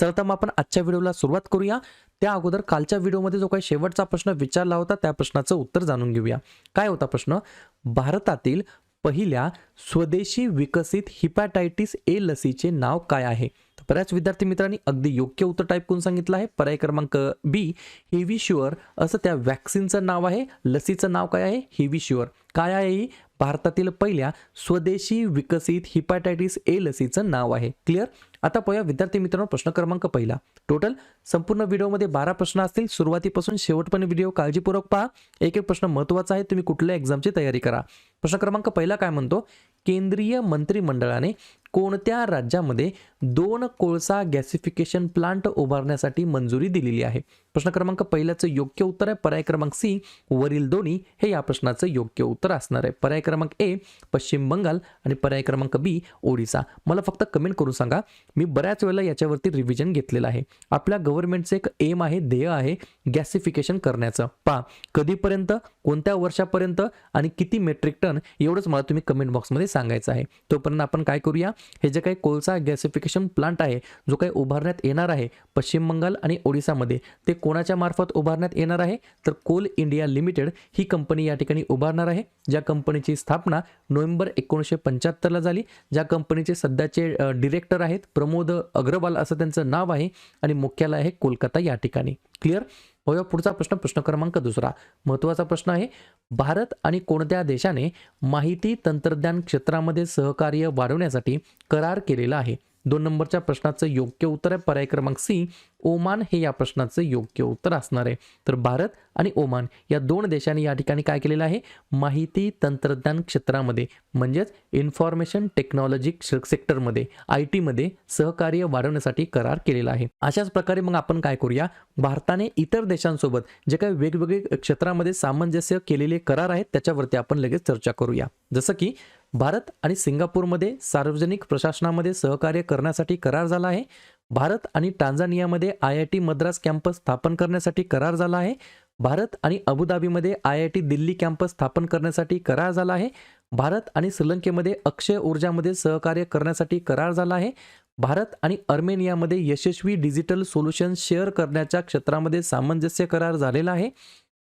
चला तर मग आपण आजच्या व्हिडिओला सुरुवात करूया. त्या अगोदर कालच्या व्हिडिओमध्ये जो काही शेवटचा प्रश्न विचारला होता त्या प्रश्नाचं उत्तर जाणून घेऊया. काय होता प्रश्न? भारतातील पहिल्या स्वदेशी विकसित हिपॅटायटिस ए लसीचे नाव काय आहे? तर बऱ्याच विद्यार्थी मित्रांनी अगदी योग्य उत्तर टाईप करून सांगितलं आहे. पर्याय क्रमांक बी हेवी शुअर. असं त्या वॅक्सिनचं नाव आहे. लसीचं नाव काय आहे? Hevisure. काय आहे ही? भारतातील पहिल्या स्वदेशी विकसित हिपॅटायटिस ए लसीचं नाव आहे. क्लिअर आता पाहूया विद्यार्थी मित्रांनो प्रश्न क्रमांक पहिला. टोटल संपूर्ण व्हिडिओमध्ये बारा प्रश्न असतील. सुरुवातीपासून शेवटपर्यंत व्हिडिओ काळजीपूर्वक पहा. एक एक प्रश्न महत्त्वाचा आहे. तुम्ही कुठल्या एक्झामची तयारी करा. प्रश्न क्रमांक पहिला काय म्हणतो? केंद्रीय मंत्रिमंडळाने कोणत्या राज्यामध्ये दोन कोळसा गॅसिफिकेशन प्लांट उभारण्यासाठी मंजुरी दिलेली आहे? प्रश्न क्रमांक पहिल्याचं योग्य उत्तर आहे. पर्याय क्रमांक सी वरील दोन्ही. हे या प्रश्नाचं योग्य उत्तर असणार आहे. पर्याय क्रमांक ए पश्चिम बंगाल आणि पर्याय क्रमांक बी ओडिसा. मला फक्त कमेंट करून सांगा. मी बऱ्याच वेळेला याच्यावरती रिव्हिजन घेतलेलं आहे. आपल्या गव्हर्नमेंटचं एक एम आहे ध्येय आहे गॅसिफिकेशन करण्याचं. पा कधीपर्यंत कोणत्या वर्षापर्यंत आणि किती मेट्रिक टन एवढंच मला तुम्ही कमेंट बॉक्समध्ये सांगायचं आहे. तोपर्यंत आपण काय करूया? हे जे काही कोळसा गॅसिफिकेशन प्लांट आहे जो काही उभारण्यात येणार आहे पश्चिम बंगाल आणि ओडिसामध्ये ते कोणाच्या मार्फत उभारण्यात येणार आहे? तर कोल इंडिया लिमिटेड ही कंपनी या ठिकाणी उभारणार आहे ज्या कंपनीची स्थापना नोव्हेंबर एकोणीसशे पंच्याहत्तरला झाली ज्या कंपनीचे सध्याचे डिरेक्टर आहेत प्रमोद अग्रवाल असं त्यांचं नाव आहे आणि मुख्यालय आहे कोलकाता या ठिकाणी. क्लिअर होय पुढचा प्रश्न प्रश्न क्रमांक दुसरा. महत्त्वाचा प्रश्न आहे भारत आणि कोणत्या देशाने माहिती तंत्रज्ञान क्षेत्रामध्ये सहकार्य वाढवण्यासाठी करार केलेला आहे? दोन नंबरच्या प्रश्नाचं योग्य उत्तर आहे. पर्याय क्रमांक सी ओमान हे या प्रश्नाचं योग्य उत्तर असणार आहे. तर भारत आणि ओमान या दोन देशांनी या ठिकाणी काय केलेलं आहे? माहिती तंत्रज्ञान क्षेत्रामध्ये म्हणजेच इन्फॉर्मेशन टेक्नॉलॉजी सेक्टरमध्ये आय टीमध्ये सहकार्य वाढवण्यासाठी करार केलेला आहे. अशाच प्रकारे मग आपण काय करूया? भारताने इतर देशांसोबत जे काही वेगवेगळे क्षेत्रामध्ये सामंजस्य केलेले करार आहेत त्याच्यावरती आपण लगेच चर्चा करूया. जसं की भारत आणि सिंगापूरमध्ये सार्वजनिक प्रशासनामध्ये सहकार्य करण्यासाठी करार झाला आहे. भारत आणि टांझानियामध्ये I I T Madras campus स्थापन करण्यासाठी करार झाला आहे. भारत आणि अबुधाबीमध्ये I I T Delhi campus स्थापन करण्यासाठी करार झाला आहे. भारत आणि श्रीलंकेमध्ये अक्षय ऊर्जामध्ये सहकार्य करण्यासाठी करार झाला आहे. भारत आणि अर्मेनियामध्ये यशस्वी डिजिटल सोल्युशन शेअर करण्याच्या क्षेत्रामध्ये सामंजस्य करार झालेला आहे.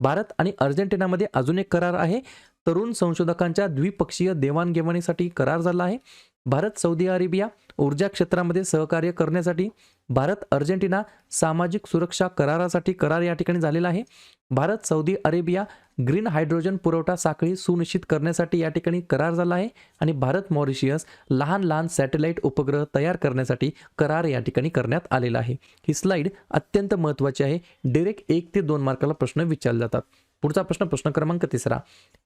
भारत आणि अर्जेंटिनामध्ये अजून एक करार आहे. तरुण संशोधकांच्या द्विपक्षीय देवाणघेवाणीसाठी करार झाला आहे. भारत सौदी अरेबिया ऊर्जा क्षेत्रामध्ये सहकार्य करण्यासाठी भारत अर्जेंटिना सामाजिक सुरक्षा करारासाठी करार या ठिकाणी झालेला आहे. Bharat Saudi Arabia green hydrogen पुरवठा साखळी सुनिश्चित करण्यासाठी या ठिकाणी करार झाला आहे आणि भारत मॉरिशियस लहान लहान सॅटेलाईट उपग्रह तयार करण्यासाठी करार या ठिकाणी करण्यात आलेला आहे. ही स्लाईड अत्यंत महत्त्वाची आहे. डिरेक्ट एक ते दोन मार्काला प्रश्न विचारले जातात. पुढचा प्रश्न प्रश्न क्रमांक तिसरा.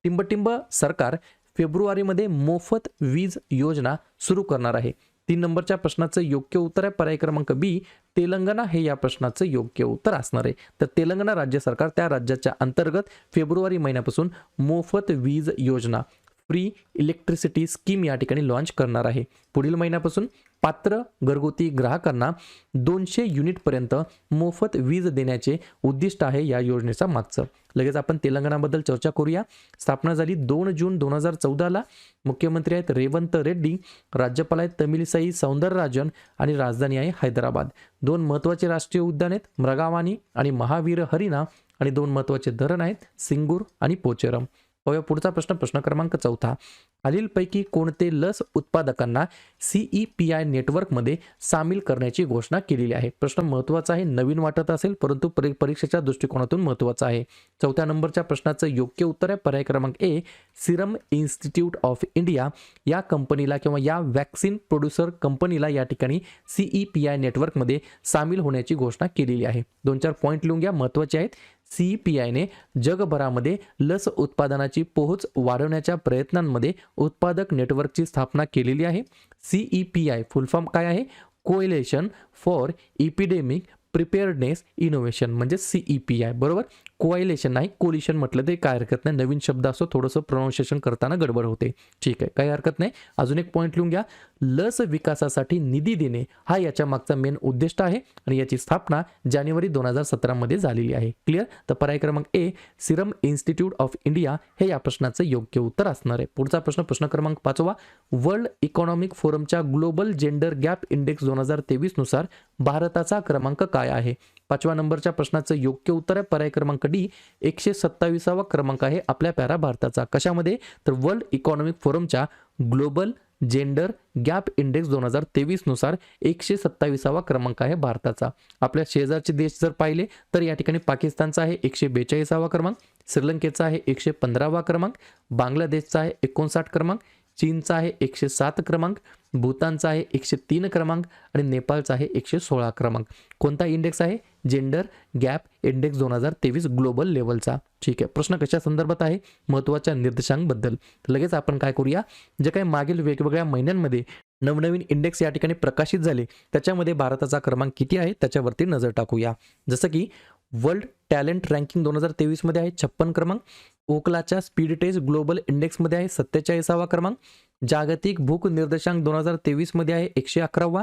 टिंबटिंब सरकार फेब्रुवारीमध्ये मोफत वीज योजना सुरू करणार आहे. तीन नंबरच्या प्रश्नाचं योग्य उत्तर आहे. पर्याय क्रमांक बी तेलंगणा हे या प्रश्नाचं योग्य उत्तर असणार आहे. तर तेलंगणा राज्य सरकार त्या राज्याच्या अंतर्गत फेब्रुवारी महिन्यापासून मोफत वीज योजना फ्री इलेक्ट्रिसिटी स्कीम या ठिकाणी लॉन्च करणार आहे. पुढील महिन्यापासून पात्र घरगुती ग्राहकांना दोनशे युनिटपर्यंत मोफत वीज देण्याचे उद्दिष्ट आहे या योजनेचा मागचं. लगेच आपण तेलंगणाबद्दल चर्चा करूया. स्थापना झाली दोन जून दोन हजार चौदाला. मुख्यमंत्री आहेत रेवंत रेड्डी राज्यपाल आहेत तमिलसाई सौंदरराजन आणि राजधानी आहे हैदराबाद. दोन महत्त्वाचे राष्ट्रीय उद्यान आहेत मृगावानी आणि महावीर हरिना आणि दोन महत्त्वाचे धरण आहेत सिंगूर आणि पोचेरम. पाहूया. पुढचा प्रश्न प्रश्न क्रमांक चौथा. खालीलपैकी कोणते लस उत्पादकांना सीई पी आय नेटवर्कमध्ये सामील करण्याची घोषणा केलेली आहे? प्रश्न महत्त्वाचा आहे नवीन वाटत असेल परंतु परी परीक्षेच्या दृष्टिकोनातून महत्त्वाचा आहे. चौथ्या नंबरच्या प्रश्नाचं योग्य उत्तर आहे. पर्याय क्रमांक A Serum Institute of India. या कंपनीला किंवा या वॅक्सिन प्रोड्युसर कंपनीला या ठिकाणी सीई पी आय नेटवर्कमध्ये सामील होण्याची घोषणा केलेली आहे. दोन चार पॉईंट लिहून घ्या महत्त्वाचे आहेत. सी पी आयने जगभरामध्ये लस उत्पादनाची पोहोच वाढवण्याच्या प्रयत्नांमध्ये उत्पादक नेटवर्कची स्थापना केलेली आहे. C E P I full form काय आहे? Coalition for epidemic preparedness innovation म्हणजे सीई पी आय बरोबर? कोआयलेशन नाही कोलिशन म्हटलं ते काय हरकत नाही. नवीन शब्द असो थोडंसं प्रोनाऊन्सिएशन करताना गडबड होते. ठीक आहे काही हरकत नाही. अजून एक पॉईंट लिहून घ्या. लस विकासासाठी निधी देणे हा याच्या मागचा मेन उद्दिष्ट आहे आणि याची स्थापना जानेवारी दोन हजार सतरामध्ये झालेली आहे. क्लिअर तर पर्याय क्रमांक A Serum Institute of India हे या प्रश्नाचं योग्य उत्तर असणार आहे. पुढचा प्रश्न प्रश्न क्रमांक पाचवा. वर्ल्ड इकॉनॉमिक फोरमच्या ग्लोबल जेंडर गॅप इंडेक्स दोन हजार तेवीसनुसार भारताचा क्रमांक काय आहे? पाचव्या नंबरच्या प्रश्नाचं योग्य उत्तर आहे. पर्याय क्रमांक डी एकशे सत्तावीसावा क्रमांक आहे आपल्या प्यारा भारताचा. कशामध्ये? तर वर्ल्ड इकॉनॉमिक फोरमच्या ग्लोबल जेंडर गॅप इंडेक्स दोन हजार तेवीसनुसार एकशे सत्तावीसावा क्रमांक आहे भारताचा. आपल्या शेजारचे देश जर पाहिले तर या ठिकाणी पाकिस्तानचा आहे एकशे बेचाळीसावा क्रमांक श्रीलंकेचा आहे एकशे पंधरावा क्रमांक बांगलादेशचा आहे एकोणसाठ क्रमांक चीनचा आहे एकशे सात क्रमांक भूतानचा आहे एकशे तीन क्रमांक आणि नेपाळचा आहे एकशे सोळा क्रमांक. कोणता इंडेक्स आहे? जेंडर गॅप इंडेक्स दोन हजार तेवीस ग्लोबल लेवलचा ठीक आहे. प्रश्न कशा संदर्भात आहे? महत्त्वाच्या निर्देशांबद्दल लगेच आपण काय करूया? जे काही मागील वेगवेगळ्या महिन्यांमध्ये नवनवीन इंडेक्स या ठिकाणी प्रकाशित झाले त्याच्यामध्ये भारताचा क्रमांक किती आहे? त्याच्यावरती नजर टाकूया. जसं की वर्ल्ड टॅलेंट रँकिंग दोन हजार तेवीसमध्ये आहे छप्पन क्रमांक. ओकलाच्या स्पीड टेस्ट ग्लोबल इंडेक्समध्ये आहे सत्तेचाळीसावा क्रमांक. जागतिक भूक निर्देशांक दोन हजार तेवीसमध्ये आहे एकशे अकरावा.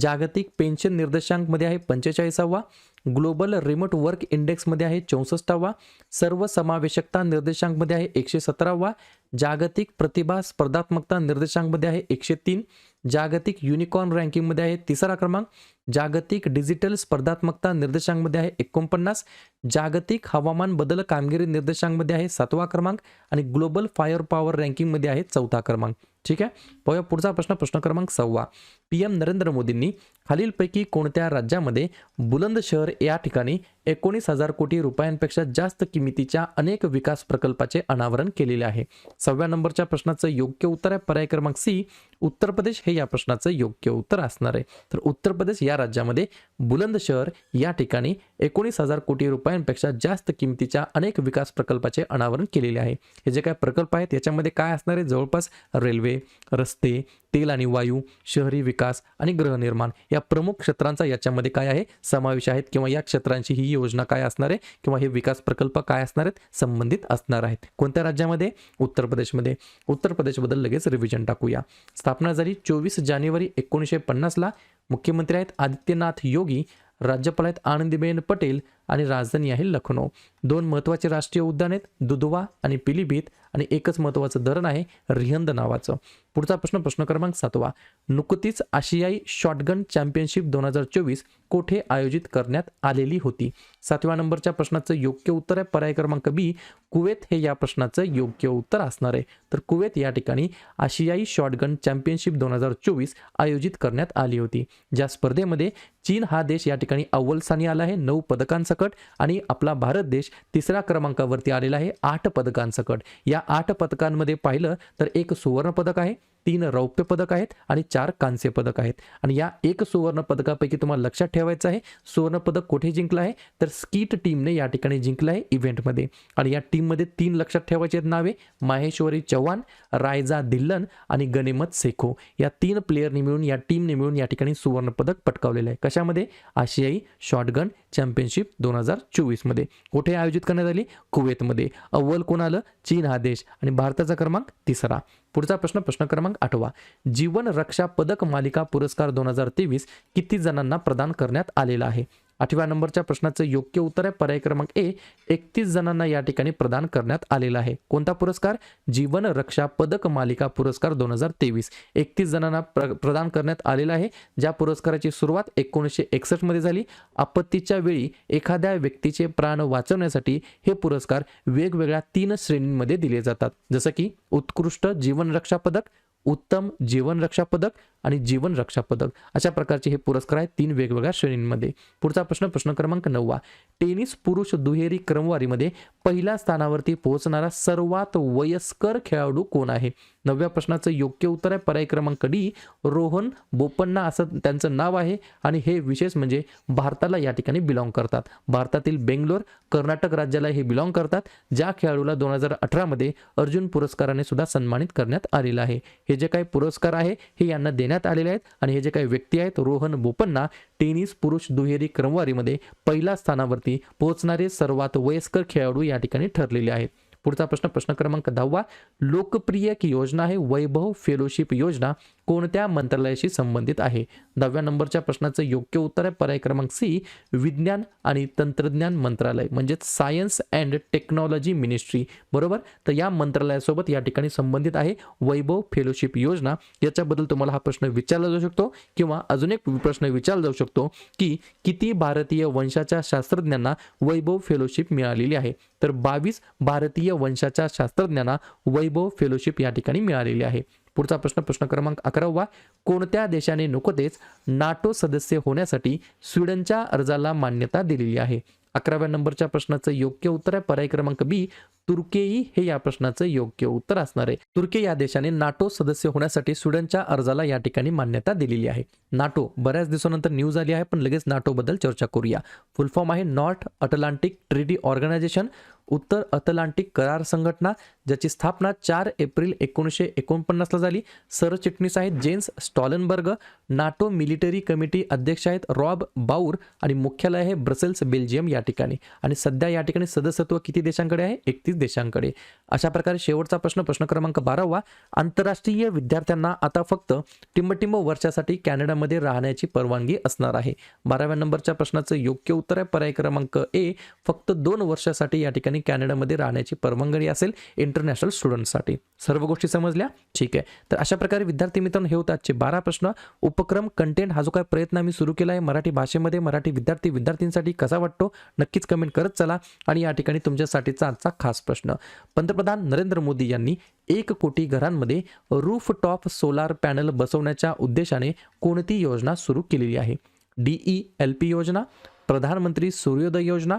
जागतिक पेन्शन निर्देशांकमध्ये आहे पंचेचाळीसावा. ग्लोबल रिमोट वर्क इंडेक्समध्ये आहे चौसष्टावा. सर्वसमावेशकता निर्देशांकमध्ये आहे एकशे सतरावा जागतिक प्रतिभा स्पर्धात्मकता निर्देशांकमध्ये आहे एकशे तीन जागतिक युनिकॉर्न रँकिंगमध्ये आहे तिसरा क्रमांक. जागतिक डिजिटल स्पर्धात्मकता निर्देशांकमध्ये आहे एकोणपन्नास. जागतिक हवामान बदल कामगिरी निर्देशांकमध्ये आहे सातवा क्रमांक. आणि ग्लोबल फायर पॉवर रँकिंगमध्ये आहे चौथा क्रमांक. ठीक आहे? पाहूया पुढचा प्रश्न प्रश्न क्रमांक सव्वा पी एम नरेंद्र मोदींनी खालीलपैकी कोणत्या राज्यामध्ये बुलंदशहर या ठिकाणी एकोणीस हजार कोटी रुपयांपेक्षा जास्त किमतीच्या अनेक विकास प्रकल्पाचे अनावरण केलेले आहे? सहाव्या नंबरच्या प्रश्नाचं योग्य उत्तर आहे. पर्याय क्रमांक सी उत्तर प्रदेश हे या प्रश्नाचं योग्य उत्तर असणार आहे. तर उत्तर प्रदेश या राज्यामध्ये बुलंदशहर या ठिकाणी एकोणीस हजार कोटी रुपयांपेक्षा जास्त किमतीच्या अनेक विकास प्रकल्पाचे अनावरण केलेले आहे. हे जे काय प्रकल्प आहेत याच्यामध्ये काय असणार आहे? जवळपास रेल्वे रस्ते तेल आणि वायू शहरी विकास आणि गृहनिर्माण या प्रमुख क्षेत्रांचा याच्यामध्ये काय आहे? समावेश आहेत किंवा या क्षेत्रांची ही योजना काय असणार आहे? किंवा हे विकास प्रकल्प काय असणार आहेत? संबंधित असणार आहेत. कोणत्या राज्यामध्ये? उत्तर प्रदेशमध्ये. उत्तर प्रदेशबद्दल लगेच रिव्हिजन टाकूया. स्थापना झाली चोवीस जानेवारी एकोणीसशे पन्नासला. मुख्यमंत्री आहेत आदित्यनाथ योगी राज्यपाल आहेत आनंदीबेन पटेल आणि राजधानी आहे लखनौ. दोन महत्त्वाचे राष्ट्रीय उद्यान आहेत दुधवा आणि पिलीभीत. आणि एकच महत्त्वाचं धरण आहे रिहंद नावाचं. पुढचा प्रश्न प्रश्न क्रमांक सातवा. नुकतीच आशियाई शॉटगन चॅम्पियनशिप दोन हजार चोवीस कोठे आयोजित करण्यात आलेली होती? सातव्या नंबरच्या प्रश्नाचं योग्य उत्तर आहे. पर्याय क्रमांक बी कुवेत हे या प्रश्नाचं योग्य उत्तर असणार आहे. तर कुवेत या ठिकाणी आशियाई शॉटगन चॅम्पियनशिप दोन हजार चोवीस आयोजित करण्यात आली होती. ज्या स्पर्धेमध्ये चीन हा देश या ठिकाणी अव्वल स्थानी आला आहे. नऊ पदकांसकट आणि आपला भारत देश तिसऱ्या क्रमांकावरती आलेला आहे. आठ पदकांसकट या आठ पदकांमध्ये पाहिलं तर एक सुवर्ण पदक आहे. तीन रौप्य पदक आहेत आणि चार कांस्य पदक आहेत. आणि या एक सुवर्ण पदकापैकी तुम्हाला लक्षात ठेवायचं आहे सुवर्ण पदक कुठे जिंकलं आहे? तर स्कीट टीमने या ठिकाणी जिंकलं आहे इव्हेंटमध्ये आणि या टीममध्ये तीन लक्षात ठेवायचे आहेत नावे माहेश्वरी चव्हाण रायजा दिल्लन आणि गनिमत सेखो. या तीन प्लेयरनी मिळून या टीमने मिळून या ठिकाणी सुवर्ण पदक पटकावलेलं आहे. कशामध्ये? आशियाई शॉटगन चॅम्पियनशिप दोन हजार चोवीसमध्ये. कुठे आयोजित करण्यात आली? कुवेतमध्ये. अव्वल कोण आलं? चीन हा देश. आणि भारताचा क्रमांक तिसरा. पुढचा प्रश्न प्रश्न क्रमांक आठवा. जीवन रक्षा पदक मालिका पुरस्कार दोन हजार तेवीस किती जणांना प्रदान करण्यात आलेला आहे? आठव्या नंबरच्या प्रश्नाचं योग्य उत्तर आहे. पर्याय क्रमांक ए एकतीस जणांना या ठिकाणी प्रदान करण्यात आलेला आहे. कोणता पुरस्कार? जीवन रक्षा पदक मालिका पुरस्कार दोन हजार तेवीस. एकतीस जणांना प्र प्रदान करण्यात आलेला आहे. ज्या पुरस्काराची सुरुवात एकोणीसशे एकसष्टमध्ये झाली आपत्तीच्या वेळी एखाद्या व्यक्तीचे प्राण वाचवण्यासाठी हे पुरस्कार वेगवेगळ्या तीन श्रेणींमध्ये दिले जातात. जसं की उत्कृष्ट जीवन रक्षा पदक उत्तम जीवन रक्षा पदक आणि जीवन रक्षा पदक. अशा प्रकारचे हे पुरस्कार आहेत तीन वेगवेगळ्या श्रेणींमध्ये. पुढचा प्रश्न प्रश्न क्रमांक नववा. टेनिस पुरुष दुहेरी क्रमवारीमध्ये पहिल्या स्थानावरती पोहोचणारा सर्वात वयस्कर खेळाडू कोण आहे? नवव्या प्रश्नाचं योग्य उत्तर आहे पर्याय क्रमांक डी रोहन बोपन्ना असं त्यांचं नाव आहे आणि हे विशेष म्हणजे भारताला या ठिकाणी बिलॉंग करतात. भारतातील बेंगलोर कर्नाटक राज्याला हे बिलॉंग करतात ज्या खेळाडूला दोन हजार अठरामध्ये अर्जुन पुरस्काराने सुद्धा सन्मानित करण्यात आलेलं आहे. हे जे काही पुरस्कार आहे हे यांना देण्यात आलेले आहेत आणि हे जे काही व्यक्ती आहेत रोहन बोपन्ना टेनिस पुरुष दुहेरी क्रमवारीमध्ये पहिल्या स्थानावरती पोहोचणारे सर्वात वयस्कर खेळाडू या ठिकाणी ठरलेले आहेत पुढचा प्रश्न प्रश्न क्रमांक दहावा लोकप्रिय योजना आहे वैभव फेलोशिप योजना कोणत्या मंत्रालयाशी संबंधित आहे? दहाव्या नंबरच्या प्रश्नाचं योग्य उत्तर आहे पर्याय क्रमांक सी विज्ञान आणि तंत्रज्ञान मंत्रालय म्हणजेच सायन्स अँड टेक्नॉलॉजी मिनिस्ट्री. बरोबर? तर या मंत्रालयासोबत या ठिकाणी संबंधित आहे वैभव फेलोशिप योजना. याच्याबद्दल तुम्हाला हा प्रश्न विचारला जाऊ शकतो किंवा अजून एक प्रश्न विचारला जाऊ शकतो की किती भारतीय वंशाच्या शास्त्रज्ञांना वैभव फेलोशिप मिळालेली आहे? तर बावीस भारतीय वंशाच्या शास्त्रज्ञांना वैभव फेलोशिप या ठिकाणी मिळालेली आहे. पुढचा प्रश्न प्रश्न क्रमांक अकरावा. कोणत्या देशाने नुकतेच नाटो सदस्य होण्यासाठी स्वीडनच्या अर्जाला मान्यता दिलेली आहे? अकराव्या नंबरच्या प्रश्नाचं योग्य उत्तर आहे. पर्याय क्रमांक बी तुर्केई हे या प्रश्नाचं योग्य उत्तर असणार आहे. तुर्की या देशाने नाटो सदस्य होण्यासाठी स्वीडनच्या अर्जाला या ठिकाणी मान्यता दिलेली आहे. नाटो बऱ्याच दिवसानंतर न्यूज आली आहे पण लगेच नाटो बद्दल चर्चा करूया. फुल फॉर्म आहे नॉर्थ अटलांटिक ट्रिटी ऑर्गनायझेशन. उत्तर अटलांटिक करार संघटना ज्याची स्थापना चार एप्रिल एकोणीसशे एकोणपन्नासला झाली. सरचिटणीस आहेत Jens Stoltenberg NATO military committee अध्यक्ष आहेत रॉब बाऊर आणि मुख्यालय आहे ब्रसेल्स बेल्जियम या ठिकाणी. आणि सध्या या ठिकाणी सदस्यत्व किती देशांकडे आहे? एकतीस देशांकडे. अशा प्रकारे शेवटचा प्रश्न प्रश्न क्रमांक बारावा. आंतरराष्ट्रीय विद्यार्थ्यांना आता फक्त टिंबटिंब वर्षासाठी कॅनडामध्ये राहण्याची परवानगी असणार आहे. बाराव्या नंबरच्या प्रश्नाचं योग्य उत्तर आहे. पर्याय क्रमांक ए फक्त दोन वर्षासाठी या ठिकाणी कॅनडामध्ये राहण्याची परवानगी असेल इंटरनॅशनल स्टुडंटसाठी. सर्व गोष्टी समजल्या? ठीक आहे. तर अशा प्रकारे विद्यार्थी मित्रांनो हे होते आजचे बारा प्रश्न. उपक्रम कंटेंट हा जो काय प्रयत्न आम्ही सुरू केला आहे मराठी भाषेमध्ये मराठी विद्यार्थी विद्यार्थ्यांसाठी कसा वाटतो? नक्कीच कमेंट करत चला आणि या ठिकाणी तुमच्यासाठीचा आजचा खास प्रश्न. पंतप्रधान नरेंद्र मोदी यांनी एक कोटी घरांमध्ये रूफ टॉप सोलार पॅनल बसवण्याच्या उद्देशाने कोणती योजना सुरू केलेली आहे? डीई एल पी योजना प्रधानमंत्री सूर्योदय योजना